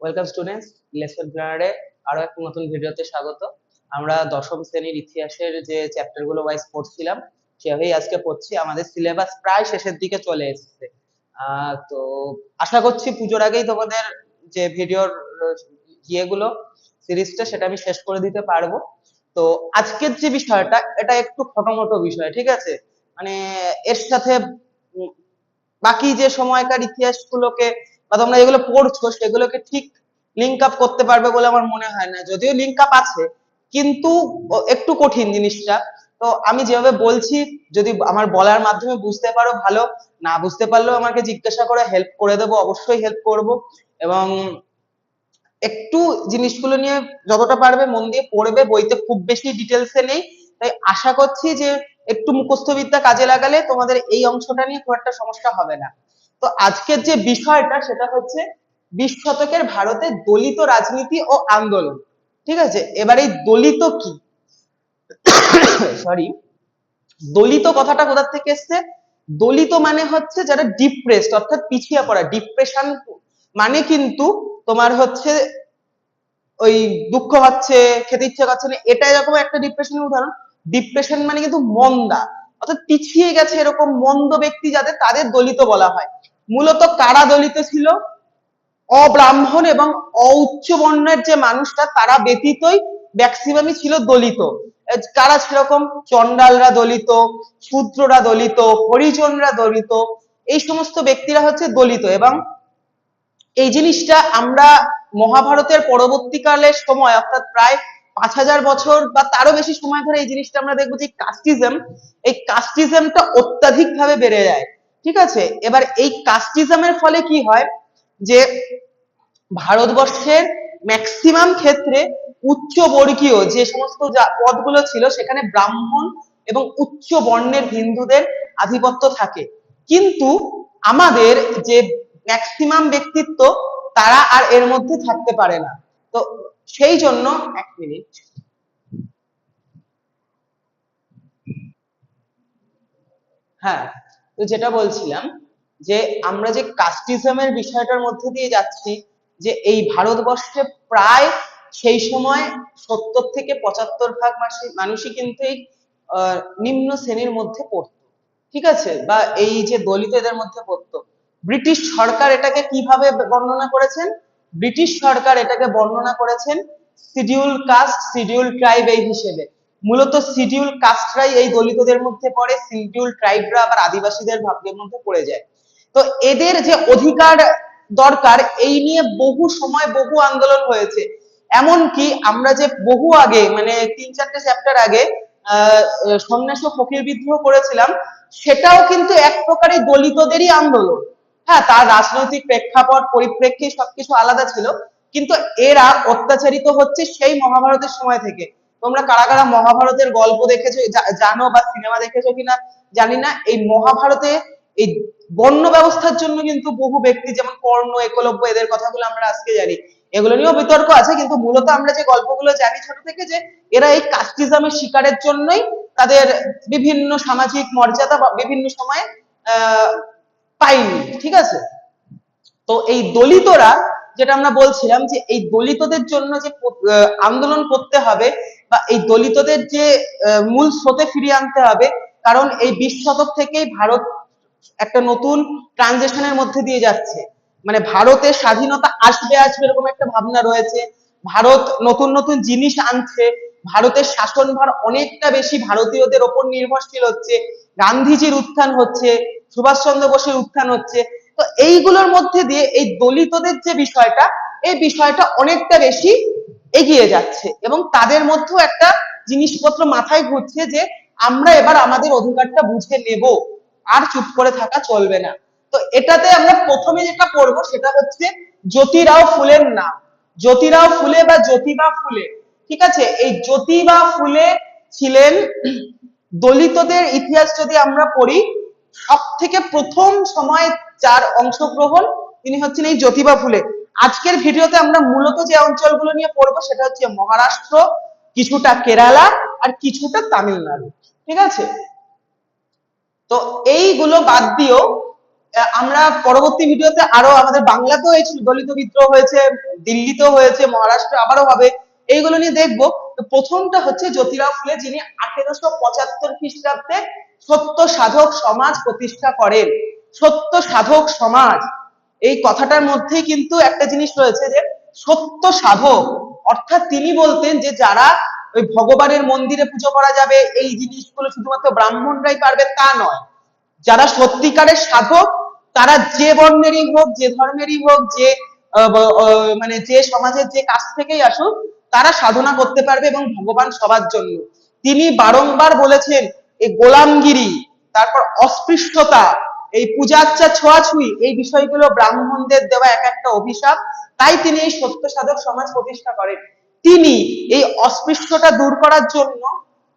Welcome students lesson প্ল্যানারে আরও একটা নতুন ভিডিওতে স্বাগত। আমরা দশম শ্রেণির ইতিহাসের যে চ্যাপ্টারগুলো ওয়াইজ পড়ছিলাম, সেভাবেই আজকে পড়ছি। আমাদের সিলেবাস প্রায় শেষের দিকে চলে এসেছে। তো আশা করছি পুজোর আগেই তোমাদের যে ভিডিওর ইয়েগুলো, সিরিজটা, সেটা আমি শেষ করে দিতে পারব। তো আজকের যে বিষয়টা, এটা একটু ফটোমটো বিষয়, ঠিক আছে? মানে এর সাথে বাকি যে সময়কার ইতিহাসগুলোকে বা তোমরা যেগুলো পড়ছো, সেগুলোকে ঠিক লিঙ্ক আপ করতে পারবে বলে আমার মনে হয় না। যদিও লিঙ্ক আপ আছে, কিন্তু একটু কঠিন জিনিসটা। তো আমি যেভাবে বলছি, যদি আমার বলার মাধ্যমে বুঝতে পারো ভালো, না বুঝতে পারলেও আমাকে জিজ্ঞাসা করে হেল্প করে দেবো, অবশ্যই হেল্প করব। এবং একটু জিনিসগুলো নিয়ে যতটা পারবে মন দিয়ে পড়বে, বইতে খুব বেশি ডিটেলসে নেই। তাই আশা করছি যে একটু মুখস্থ বিদ্যা কাজে লাগালে তোমাদের এই অংশটা নিয়ে খুব একটা সমস্যা হবে না। তো আজকের যে বিষয়টা সেটা হচ্ছে বিশ শতকের ভারতের দলিত রাজনীতি ও আন্দোলন। ঠিক আছে? এবার এই দলিত কি? সরি দলিত কথাটা কোথা থেকে এসছে? দলিত মানে হচ্ছে যারা ডিপ্রেসড অর্থাৎ পিছিয়ে পড়া ডিপ্রেশন মানে কিন্তু তোমার হচ্ছে ওই দুঃখ হচ্ছে, খেতে ইচ্ছে করছে না এটা এরকম একটা ডিপ্রেশনের উদাহরণ। ডিপ্রেশন মানে কিন্তু মন্দা। অর্থাৎ পিছিয়ে গেছে এরকম মন্দ ব্যক্তি যাদের, তাদের দলিত বলা হয়। মূলত কারা দলিত ছিল? অব্রাহ্মণ এবং অউচ্চ বর্ণের যে মানুষটা, তারা ব্যতীতই ম্যাক্সিমামই ছিল দলিত। কারা সেরকম? চন্ডালরা দলিত, শূদ্ররা দলিত, হরিজনরা দলিত, এই সমস্ত ব্যক্তিরা হচ্ছে দলিত। এবং এই জিনিসটা আমরা মহাভারতের পরবর্তীকালের সময়, অর্থাৎ প্রায় পাঁচ হাজার বছর বা তারও বেশি সময় ধরে এই জিনিসটা আমরা দেখব যে কাস্টিজম এই কাস্টিজমটা অত্যাধিক ভাবে বেড়ে যায়। ঠিক আছে? এবার এই কাস্টিজমের ফলে কি হয়? যে ভারতবর্ষের ম্যাক্সিমাম ক্ষেত্রে উচ্চ বর্গীয় যে সমস্ত পদগুলো ছিল, সেখানে ব্রাহ্মণ এবং উচ্চ বর্ণের হিন্দুদের আধিপত্য থাকে। কিন্তু আমাদের যে ম্যাক্সিমাম ব্যক্তিত্ব, তারা আর এর মধ্যে থাকতে পারে না। তো সেই জন্য এক মিনিট। হ্যাঁ। তো যেটা বলছিলাম যে আমরা যে কাস্টিজমের বিষয়টার মধ্যে দিয়ে যাচ্ছি, যে এই ভারতবর্ষে প্রায় সেই সময় সত্তর থেকে পঁচাত্তর ভাগ মানুষই কিন্তু এই নিম্ন শ্রেণির মধ্যে পড়তো। ঠিক আছে? বা এই যে দলিত এদের মধ্যে পড়তো। ব্রিটিশ সরকার এটাকে কীভাবে বর্ণনা করেছেন? ব্রিটিশ সরকার এটাকে বর্ণনা করেছেন শিডিউল কাস্ট, শিডিউল ট্রাইব এই হিসেবে। মূলত শিডিউল কাস্টরাই এই দলিতদের মধ্যে পড়ে শিডিউল ট্রাইবরা আবার আদিবাসীদের ভাগ্যের মধ্যে পড়ে যায়। তো এদের যে অধিকার দরকার, এই নিয়ে বহু সময় বহু আন্দোলন হয়েছে। এমনকি আমরা যে বহু আগে মানে তিন চারটে চ্যাপ্টার আগে সন্ন্যাস ফকির বিদ্রোহ করেছিলাম, সেটাও কিন্তু এক প্রকারে দলিতদেরই আন্দোলন। হ্যাঁ তার রাজনৈতিক প্রেক্ষাপট পরিপ্রেক্ষি সবকিছু আলাদা ছিল, কিন্তু এরা অত্যাচারিত হচ্ছে সেই মহাভারতের সময় থেকে। তোমরা কারা কারা মহাভারতের গল্প দেখেছ জানো বা সিনেমা দেখেছ কিনা জানি না, এই মহাভারতে এই বর্ণ ব্যবস্থার জন্য কিন্তু বহু ব্যক্তি, যেমন কর্ণ, একলব্য, এদের কথাগুলো আমরা আজকে জানি। এগুলো নিয়েও বিতর্ক আছে, কিন্তু মূলত আমরা যে গল্পগুলো জানি ছোট থেকে যে এরা এই কাস্টিজমের শিকারের জন্যই তাদের বিভিন্ন সামাজিক মর্যাদা বা বিভিন্ন সময়ে, আহ পাইনি ঠিক আছে? তো এই দলিতরা যেটা আমরা বলছিলাম যে এই দলিতদের জন্য যে আন্দোলন করতে হবে বা এই দলিতদের যে মূল স্রোতে ফিরিয়ে আনতে হবে, কারণ এই বিশ শতক থেকেই ভারত একটা নতুন ট্রানজিশনের মধ্যে দিয়ে যাচ্ছে। মানে ভারতের স্বাধীনতা আসবে আসবে এরকম একটা ভাবনা রয়েছে। ভারত নতুন নতুন জিনিস আনছে। ভারতের শাসনভার অনেকটা বেশি ভারতীয়দের ওপর নির্ভরশীল হচ্ছে। গান্ধীজির উত্থান হচ্ছে, সুভাষচন্দ্র বোসের উত্থান হচ্ছে। তো এইগুলোর মধ্যে দিয়ে এই দলিতদের যে বিষয়টা, এই বিষয়টা অনেকটা বেশি এগিয়ে যাচ্ছে এবং তাদের মধ্যেও একটা জিনিসপত্র মাথায় ঘুরছে যে আমরা এবার আমাদের অধিকারটা বুঝে নেব। আর চুপ করে থাকা চলবে না। তো এটাতে আমরা প্রথমে যেটা পড়ব সেটা হচ্ছে জ্যোতিরাও ফুলের নাম। জ্যোতিরাও ফুলে বা জ্যোতিবা ফুলে, ঠিক আছে? এই জ্যোতিবা ফুলে ছিলেন দলিতদের ইতিহাস যদি আমরা পড়ি সব থেকে প্রথম সময় যার অংশগ্রহণ, তিনি হচ্ছেন এই জ্যোতিবা ফুলে। আজকের ভিডিওতে আমরা মূলত যে অঞ্চলগুলো নিয়ে পড়ব সেটা হচ্ছে মহারাষ্ট্র, কিছুটা কেরালা আর কিছুটা তামিলনাড়ু। ঠিক আছে? তো এইগুলো বাদ দিয়েও আমরা পরবর্তী ভিডিওতে আরও আমাদের বাংলাতেও এই দলিত বিদ্রোহ হয়েছে, দিল্লিতেও হয়েছে, মহারাষ্ট্রে আবারও হবে, এইগুলো নিয়ে দেখব। প্রথমটা হচ্ছে জ্যোতিরাও ফুলে, যিনি আঠেরোশো পঁচাত্তর খ্রিস্টাব্দে সত্য সাধক সমাজ প্রতিষ্ঠা করেন। সত্য সাধক সমাজ। এই কথাটার মধ্যেই কিন্তু একটা জিনিস রয়েছে যে, সত্য সাধক, অর্থাৎ তিনি বলতেন যে, যারা ওই ভগবানের মন্দিরে পুজো করা যাবে, এই জিনিসগুলো শুধুমাত্র ব্রাহ্মণরাই পারবে তা নয়। যারা সত্যিকারের সাধক, তারা যে বর্ণেরই হোক, যে ধর্মেরই হোক, যে মানে যে সমাজের যে কাছ থেকেই আসুক, তারা সাধনা করতে পারবে এবং ভগবান সবার জন্য। তিনি বারংবার বলেছেন এই গোলামগিরি, তারপর অস্পৃশ্যতা এই পূজাচ্চা ছোঁয়াছুঁই, এই বিষয়গুলো ব্রাহ্মণদের দেওয়া এক একটা অভিশাপ, তাই তিনি এই সত্য সাধক সমাজ প্রতিষ্ঠা করেন। তিনি এই অস্পৃশ্যতা দূর করার জন্য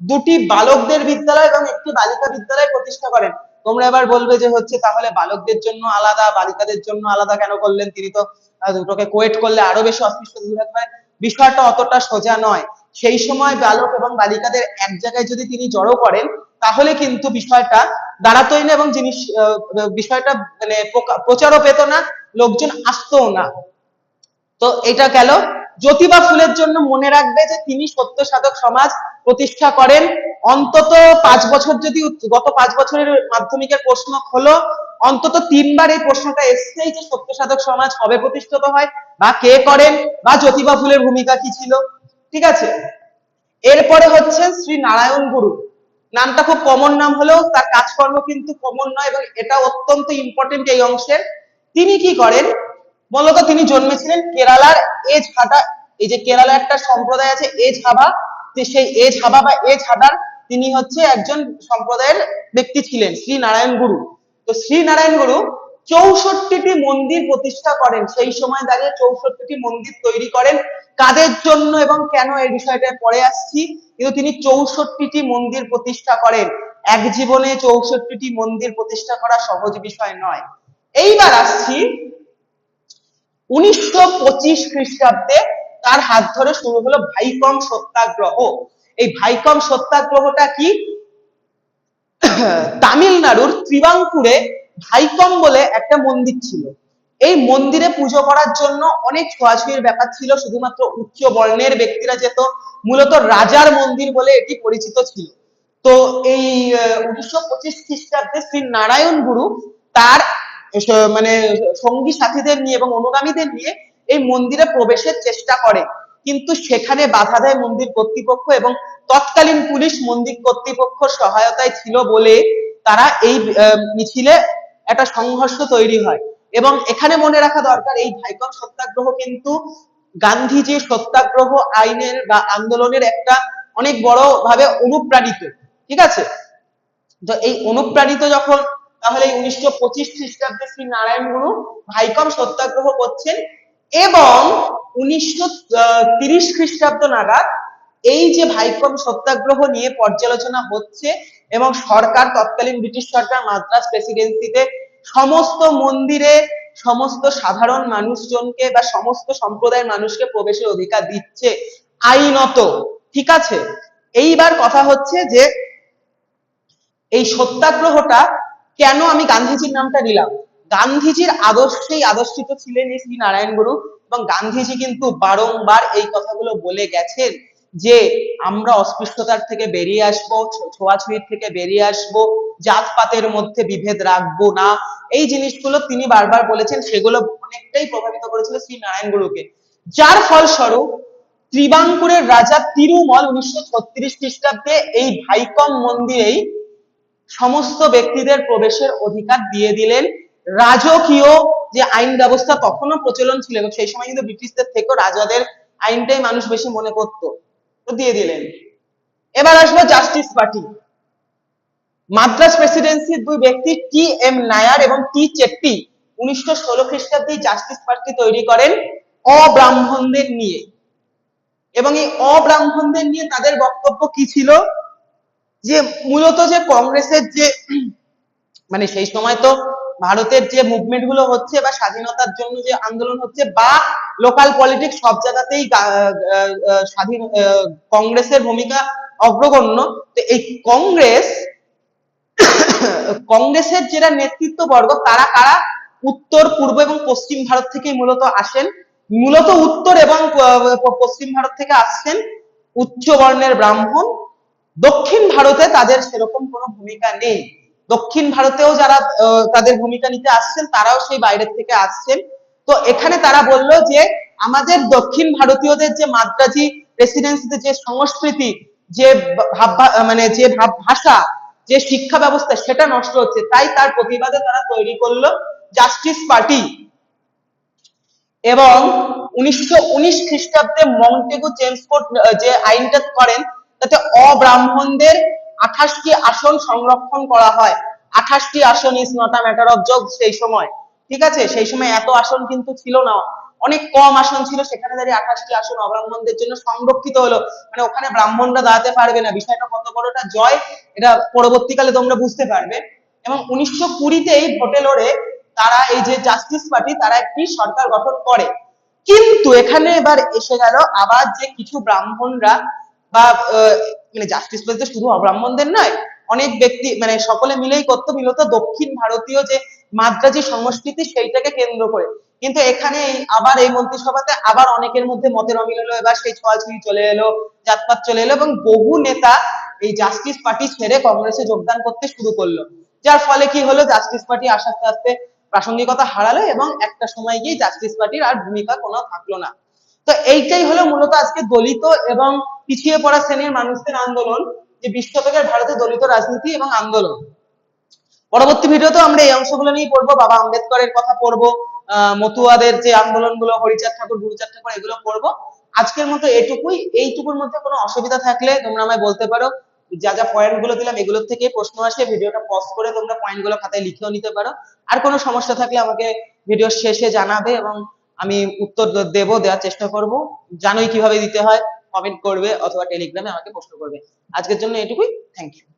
দুটি বালকদের বিদ্যালয় এবং একটি বালিকা বিদ্যালয় প্রতিষ্ঠা করেন। তোমরা এবার বলবে যে হচ্ছে তাহলে বালকদের জন্য আলাদা, বালিকাদের জন্য আলাদা কেন করলেন? তিনি তো দুটোকে কোয়েট করলে আরও বেশি অস্পৃশ্যতা দূর পারে। বিষয়টা অতটা সোজা নয়। সেই সময় বালক এবং বালিকাদের এক জায়গায় যদি তিনি জড়ো করেন, তাহলে কিন্তু বিষয়টা দাঁড়াতোই না এবং জিনিস বিষয়টা মানে প্রচারও পেত না, লোকজন আসতো না। তো এটা গেল। জ্যোতিবা ফুলের জন্য মনে রাখবে যে তিনি সত্য সাধক সমাজ প্রতিষ্ঠা করেন। অন্তত পাঁচ বছর যদি গত পাঁচ বছরের মাধ্যমিকের প্রশ্ন হলো, অন্তত তিনবার এই প্রশ্নটা এসছেই যে সত্য সাধক সমাজ কবে প্রতিষ্ঠিত হয়, বা কে করেন, বা জ্যোতিবা ফুলের ভূমিকা কি ছিল। ঠিক আছে? এরপরে হচ্ছে শ্রী নারায়ণ গুরু। নামটা খুব কমন নাম হলেও তার কাজকর্ম কিন্তু কমন নয় এবং এটা অত্যন্ত ইম্পর্টেন্ট এই অংশের তিনি কি করেন? মূলত তিনি জন্মেছিলেন কেরালার এজ হাটা এই যে কেরালা একটা সম্প্রদায় আছে এজ হাবা সেই এজ হাবা বা এজ হাটার তিনি হচ্ছে একজন সম্প্রদায়ের ব্যক্তি ছিলেন শ্রী নারায়ণ গুরু। তো শ্রী নারায়ণ গুরু চৌষট্টিটি মন্দির প্রতিষ্ঠা করেন। সেই সময় দাঁড়িয়ে চৌষট্টিটি মন্দির তৈরি করেন। কাদের জন্য এবং কেন এই বিষয়টা পরে আসছি? কিন্তু তিনি চৌষট্টিটি মন্দির প্রতিষ্ঠা করেন। এক জীবনে চৌষট্টিটি মন্দির প্রতিষ্ঠা করা সহজ বিষয় নয়। এইবার আসছি উনিশশো পঁচিশ খ্রিস্টাব্দে তার হাত ধরে শুরু হলো ভাইকম সত্যাগ্রহ। এই ভাইকম সত্যাগ্রহটা কি? তামিলনাড়ুর ত্রিবাঙ্কুরে ভাইকম বলে একটা মন্দির ছিল। এই মন্দিরে পুজো করার জন্য অনেক ছোঁয়াছুঁয়ির ব্যাপার ছিল, শুধুমাত্র উচ্চ বর্ণের ব্যক্তিরা যেত, মূলত রাজার মন্দির বলে এটি পরিচিত ছিল। তো এই উনিশশো পঁচিশ খ্রিস্টাব্দে শ্রী নারায়ণ গুরু তার মানে সঙ্গী সাথীদের নিয়ে এবং অনুগামীদের নিয়ে এই মন্দিরে প্রবেশের চেষ্টা করে। কিন্তু সেখানে বাধা দেয় মন্দির কর্তৃপক্ষ এবং তৎকালীন পুলিশ মন্দির কর্তৃপক্ষ সহায়তায় ছিল বলে তারা এই মিছিলে একটা সংঘর্ষ তৈরি হয়। এবং এখানে মনে রাখা দরকার, এই ভাইকম সত্যাগ্রহ কিন্তু গান্ধীজির সত্যাগ্রহ আইনের বা আন্দোলনের একটা অনেক বড় ভাবে অনুপ্রাণিত, ঠিক আছে? তো এই অনুপ্রাণিত যখন, তাহলে উনিশশো পঁচিশ খ্রিস্টাব্দে শ্রী নারায়ণ গুরু ভাইকম সত্যাগ্রহ করছেন এবং উনিশশো তিরিশ খ্রিস্টাব্দ নাগাদ এই যে ভাইকম সত্যাগ্রহ নিয়ে পর্যালোচনা হচ্ছে এবং সরকার, তৎকালীন ব্রিটিশ সরকার, মাদ্রাস, প্রেসিডেন্সিতে সমস্ত মন্দিরে সমস্ত সাধারণ মানুষজনকে বা সমস্ত সম্প্রদায়ের মানুষকে প্রবেশের অধিকার দিচ্ছে আইনত, ঠিক আছে? এইবার কথা হচ্ছে যে এই সত্যাগ্রহটা কেন আমি গান্ধীজির নামটা নিলাম? গান্ধীজির আদর্শেই আদর্শিত ছিলেন এই শ্রী নারায়ণ গুরু এবং গান্ধীজি কিন্তু বারংবার এই কথাগুলো বলে গেছেন। যে আমরা অস্পৃশ্যতার থেকে বেরিয়ে আসব ছোঁয়াছুঁয়ির থেকে বেরিয়ে আসব, জাতপাতের মধ্যে বিভেদ রাখব না। এই জিনিসগুলো তিনি বারবার বলেছেন, সেগুলো অনেকটাই প্রভাবিত করেছিল শ্রী নারায়ণ গুরুকে। যার ফলস্বরূপ ত্রিবাঙ্কুরের রাজা তিরুমল উনিশশো ছত্রিশ খ্রিস্টাব্দে এই ভাইকম মন্দিরেই সমস্ত ব্যক্তিদের প্রবেশের অধিকার দিয়ে দিলেন। রাজকীয় যে আইন ব্যবস্থা তখনও প্রচলন ছিল এবং সেই সময় কিন্তু ব্রিটিশদের থেকেও রাজাদের আইনটাই মানুষ বেশি মনে করত। দিয়ে দিলেন। এবার আসব জাস্টিস পার্টি মাদ্রাস প্রেসিডেন্সির দুই ব্যক্তি টি এম নায়ার এবং টি চেট্টি উনিশশো ষোলো খ্রিস্টাব্দে জাস্টিস পার্টি তৈরি করেন অব্রাহ্মণদের নিয়ে। এবং এই অব্রাহ্মণদের নিয়ে তাদের বক্তব্য কি ছিল? যে মূলত যে কংগ্রেসের যে মানে সেই সময় তো ভারতের যে মুভমেন্টগুলো হচ্ছে বা স্বাধীনতার জন্য যে আন্দোলন হচ্ছে বা লোকাল পলিটিক্স সব জায়গাতেই স্বাধীন কংগ্রেসের ভূমিকা অগ্রগণ্য। তো এই কংগ্রেস, কংগ্রেসের যারা নেতৃত্ববর্গ, তারা কারা? উত্তর, পূর্ব এবং পশ্চিম ভারত থেকেই মূলত আসেন। মূলত উত্তর এবং পশ্চিম ভারত থেকে আসছেন উচ্চ বর্ণের ব্রাহ্মণ। দক্ষিণ ভারতে তাদের সেরকম কোনো ভূমিকা নেই। দক্ষিণ ভারতেও যারা তাদের ভূমিকা নিতে আসছেন, তারাও সেই বাইরের থেকে আসছেন। তো এখানে তারা বলল যে, আমাদের দক্ষিণ ভারতীয়দের যে মাদ্রাজি প্রেসিডেন্সিতে যে সংস্কৃতি, যে মানে যে ভাব, ভাষা, যে শিক্ষা ব্যবস্থা, সেটা নষ্ট হচ্ছে। তাই তার প্রতিবাদে তারা তৈরি করল জাস্টিস পার্টি। এবং উনিশশো উনিশ খ্রিস্টাব্দে মন্টেগু কোড যে আইনটা করেন, তাতে অব্রাহ্মণদের আঠাশটি আসন সংরক্ষণ করা হয়। আঠাশটি আসন is not a matter of job সেই সময়। ঠিক আছে? সেই সময় এত আসন কিন্তু ছিল না। অনেক কম আসন ছিল, সেখানে দাঁড়িয়ে আঠাশটি আসন অব্রাহ্মণদের জন্য সংরক্ষিত হলো। মানে ওখানে ব্রাহ্মণরা দাঁড়াতে পারবে না। বিষয়টা কত বড়টা জয়, এটা পরবর্তীকালে তোমরা বুঝতে পারবে। এবং উনিশশো কুড়িতেই ভোটে লড়ে তারা এই যে জাস্টিস পার্টি, তারা একটি সরকার গঠন করে। কিন্তু এখানে এবার এসে গেল আবার যে কিছু ব্রাহ্মণরা বা মানে জাস্টিস পার্টি শুধু অব্রাহ্মণদের নয়, অনেক ব্যক্তি মানে সকলে মিলেই করতো মূলত দক্ষিণ ভারতীয় যে মাদ্রাজি সংস্কৃতি সেইটাকে কেন্দ্র করে। কিন্তু এখানে আবার এই মন্ত্রিসভাতে আবার অনেকের মধ্যে মতের অমিল হলো, এবার সেই ছোঁয়াছুঁয়ি চলে এলো, জাতপাত চলে এলো এবং বহু নেতা এই জাস্টিস পার্টি ছেড়ে কংগ্রেসে যোগদান করতে শুরু করল। যার ফলে কি হলো জাস্টিস পার্টি আস্তে আস্তে প্রাসঙ্গিকতা হারালো এবং একটা সময় গিয়ে জাস্টিস পার্টির আর ভূমিকা কোনো থাকল না। তো এইটাই হলো মূলত আজকে দলিত এবং পিছিয়ে পড়া শ্রেণির মানুষদের আন্দোলন, যে বিশ শতকের ভারতে দলিত রাজনীতি এবং আন্দোলন। পরবর্তী ভিডিওতে আমরা এই অংশগুলো নিয়ে পড়ব। বাবা আম্বেদকরের কথা পড়ব মতুয়াদের যে আন্দোলনগুলো, হরিচাঁদ ঠাকুর, গুরুচাঁদ ঠাকুর, এগুলো পড়ব। আজকের মতো এটুকুই। এইটুকুর মধ্যে কোনো অসুবিধা থাকলে তোমরা আমায় বলতে পারো। যা যা পয়েন্টগুলো দিলাম, এগুলোর থেকে প্রশ্ন আসে, ভিডিওটা পজ করে তোমরা পয়েন্টগুলো খাতায় লিখেও নিতে পারো। আর কোনো সমস্যা থাকলে আমাকে ভিডিওর শেষে জানাবে এবং আমি উত্তর দেবো, দেওয়ার চেষ্টা করব। জানোই কীভাবে দিতে হয়। কমেন্ট করবে অথবা টেলিগ্রামে আমাকে প্রশ্ন করবে। আজকের জন্য এটুকুই। Thank you